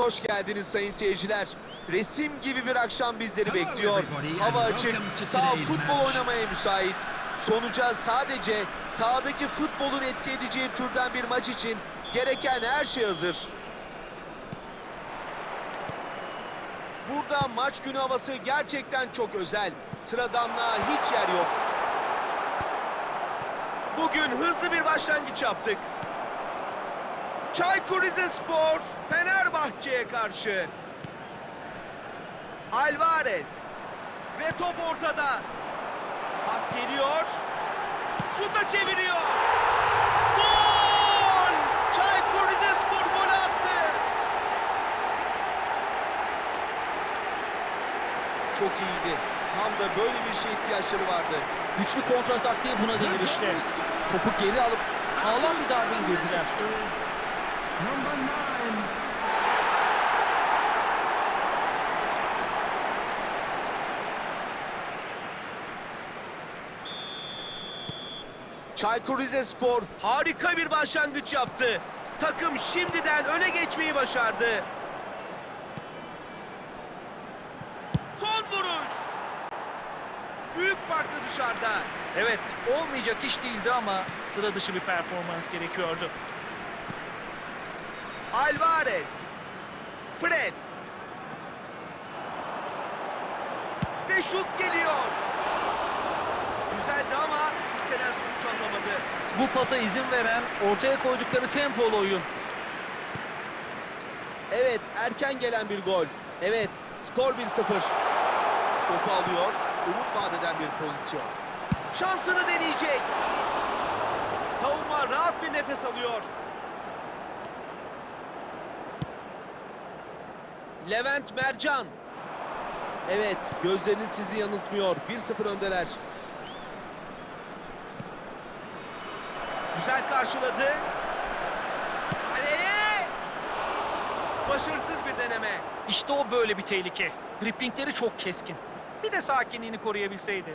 Hoş geldiniz sayın seyirciler. Resim gibi bir akşam bizleri bekliyor. Hava açık, sağ futbol oynamaya müsait. Sonuca sadece sahadaki futbolun etki edeceği türden bir maç için gereken her şey hazır. Burada maç günü havası gerçekten çok özel. Sıradanlığa hiç yer yok. Bugün hızlı bir başlangıç yaptık. Çaykur Rizespor Fenerbahçe'ye karşı. Alvarez ve top ortada. Pas geliyor. Şuta çeviriyor. Gol! Çaykur Rizespor gol attı. Çok iyiydi. Tam da böyle bir şeye ihtiyaçları vardı. Güçlü kontra taktiği buna denir işte. Topu geri alıp sağlam bir darbe indirdiler. Çaykur Rizespor harika bir başlangıç yaptı. Takım şimdiden öne geçmeyi başardı. Son vuruş. Büyük farklı dışarıda. Evet, olmayacak iş değildi ama sıra dışı bir performans gerekiyordu. Alvarez. Fred. Ve şut geliyor. Güzeldi ama istenen. Bu pasa izin veren ortaya koydukları tempolu oyun. Evet, erken gelen bir gol. Evet, skor 1-0. Topu alıyor, umut vaat eden bir pozisyon. Şansını deneyecek. Savunma rahat bir nefes alıyor. Levent Mercan. Evet, gözleriniz sizi yanıltmıyor. 1-0 öndeler. Güzel karşıladı. Kaleye! Başarısız bir deneme. İşte o böyle bir tehlike. Driplingleri çok keskin. Bir de sakinliğini koruyabilseydi.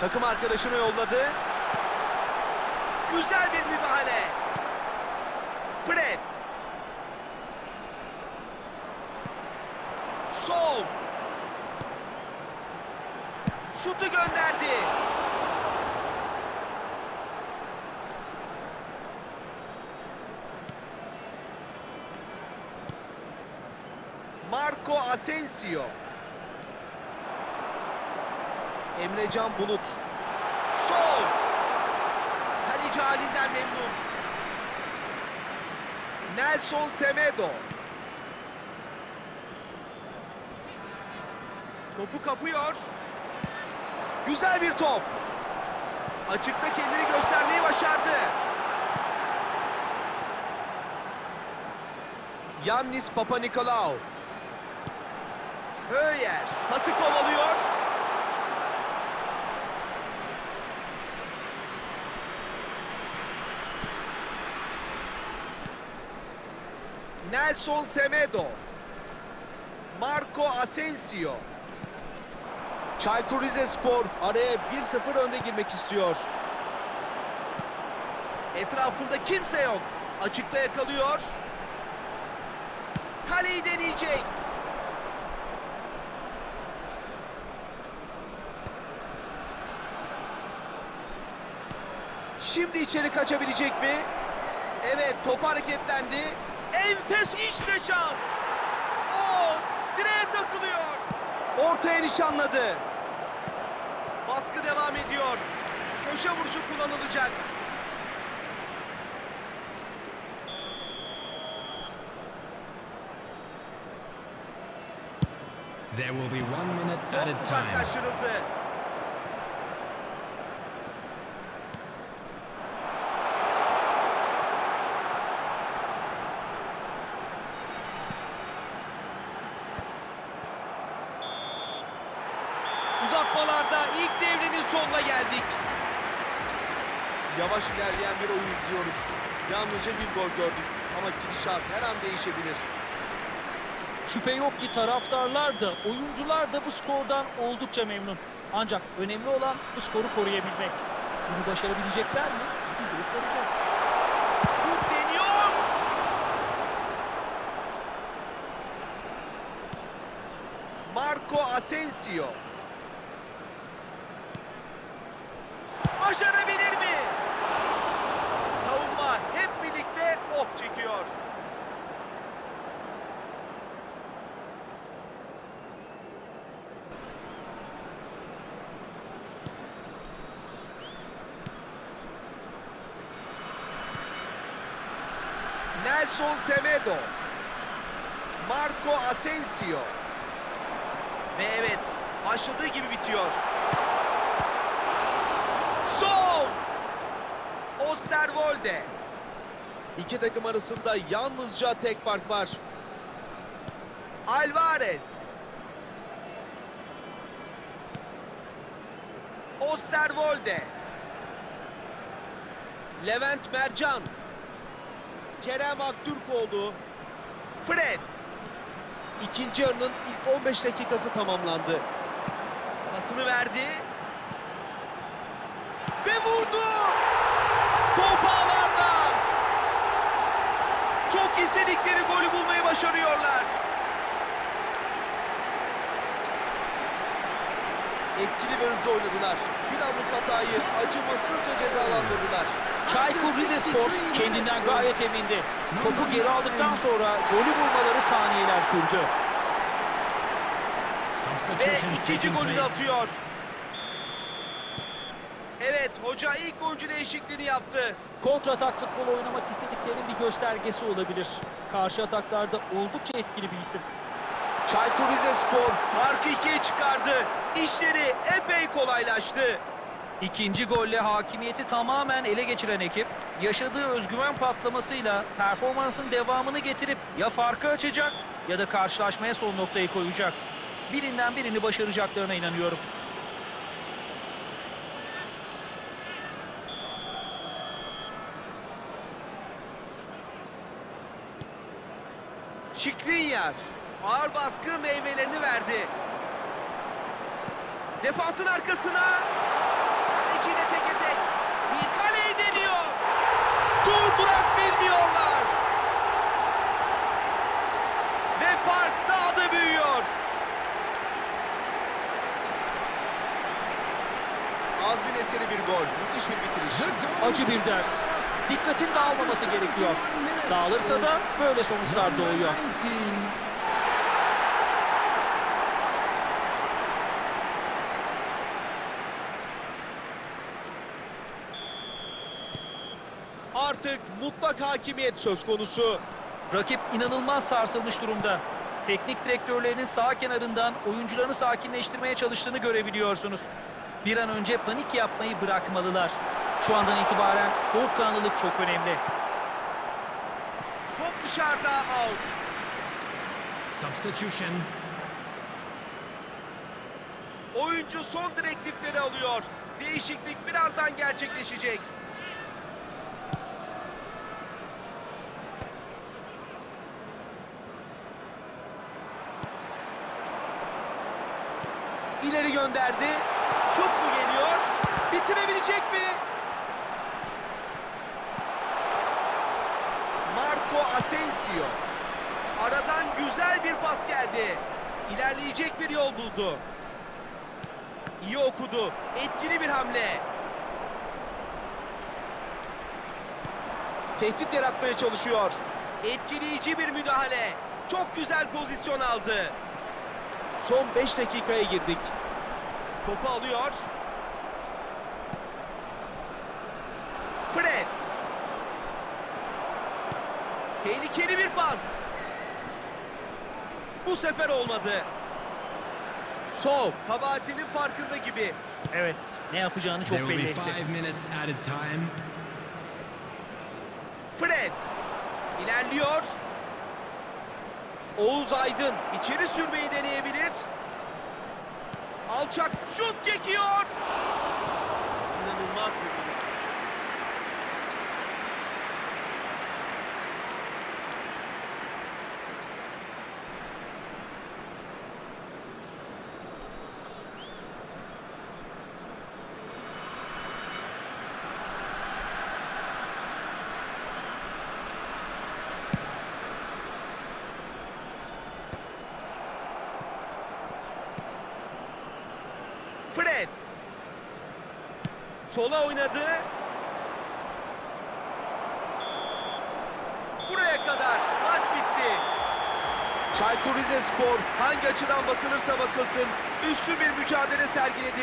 Takım arkadaşını yolladı. Güzel bir müdahale. Fred. Sol. Şutu gönderdi. Marco Asensio. Emrecan Bulut. Sol. Kaleci halinden memnun. Nelson Semedo. Topu kapıyor. Güzel bir top. Açıkta kendini göstermeyi başardı. Yannis Papanikolaou. Höyer pası kovalıyor. Nelson Semedo. Marco Asensio. Çaykur Rizespor araya 1-0 önde girmek istiyor. Etrafında kimse yok. Açıkta yakalıyor. Kaleyi deneyecek. Şimdi içeri kaçabilecek mi? Evet top hareketlendi. Enfes işte şans. Of direğe takılıyor. Ortaya nişanladı. Baskı devam ediyor. Köşe vuruşu kullanılacak. There will be one minute Top added time. uzaklaştırıldı. Uzatmalarda ilk devrinin sonuna geldik. Yavaş ilerleyen bir oyun izliyoruz. Yalnızca bir gol gördük ama gidişat her an değişebilir. Şüphe yok ki taraftarlar da oyuncular da bu skordan oldukça memnun. Ancak önemli olan bu skoru koruyabilmek. Bunu başarabilecekler mi? İzleyip göreceğiz. Şut deniyor. Marco Asensio. Başarabilir mi? Savunma hep birlikte ok çekiyor. Nelson Semedo. Marco Asensio. Ve evet, başladığı gibi bitiyor. Son! Osterwolde. İki takım arasında yalnızca tek fark var. Alvarez. Osterwolde. Levent Mercan. Kerem Aktürkoğlu. Fred. İkinci yarının ilk 15 dakikası tamamlandı. Pasını verdi. Ve vurdu. Top ağlarda. Çok istedikleri golü bulmayı başarıyorlar. Etkili ve hızlı oynadılar. Bir anlık hatayı acımasızca cezalandırdılar. Çaykur Rizespor kendinden gayet emindi. Topu geri aldıktan sonra golü bulmaları saniyeler sürdü. Ve ikinci place. atıyor. Evet, hoca ilk oyuncu değişikliğini yaptı. Kontratak futbol oynamak istediklerinin bir göstergesi olabilir. Karşı ataklarda oldukça etkili bir isim. Çaykur Rizespor farkı ikiye çıkardı. İşleri epey kolaylaştı. İkinci golle hakimiyeti tamamen ele geçiren ekip, yaşadığı özgüven patlamasıyla performansın devamını getirip ya farkı açacak ya da karşılaşmaya son noktayı koyacak. Birinden birini başaracaklarına inanıyorum. Şikrinyar ağır baskı meyvelerini verdi. Defansın arkasına. Kaleciyle teke tek. Bir kaleyi deniyor. Durdurak bilmiyorlar. Ve fark daha da büyüyor. Azmin eseri bir gol. Müthiş bir bitiriş. Acı bir ders. Dikkatin dağılmaması gerekiyor. Dağılırsa da böyle sonuçlar doğuyor. 19. Artık mutlak hakimiyet söz konusu. Rakip inanılmaz sarsılmış durumda. Teknik direktörlerinin sağ kenarından oyuncularını sakinleştirmeye çalıştığını görebiliyorsunuz. Bir an önce panik yapmayı bırakmalılar. Şu andan itibaren soğukkanlılık çok önemli. Top dışarıda out. Substitution. Oyuncu son direktifleri alıyor. Değişiklik birazdan gerçekleşecek. İleri gönderdi. Şut mu geliyor? Bitirebilecek mi? Marco Asensio. Aradan güzel bir pas geldi. İlerleyecek bir yol buldu. İyi okudu. Etkili bir hamle. Tehdit yaratmaya çalışıyor. Etkileyici bir müdahale. Çok güzel pozisyon aldı. Son 5 dakikaya girdik. Topu alıyor. Fred. Tehlikeli bir pas. Bu sefer olmadı. Sol, kabahatinin farkında gibi. Evet, ne yapacağını çok belli be etti. Fred ilerliyor. Oğuz Aydın içeri sürmeyi deneyebilir. Alçak şut çekiyor. İnanılmaz bir durum. Fred. Sola oynadı. Buraya kadar maç bitti. Çaykur Rizespor hangi açıdan bakılırsa bakılsın üstün bir mücadele sergiledi.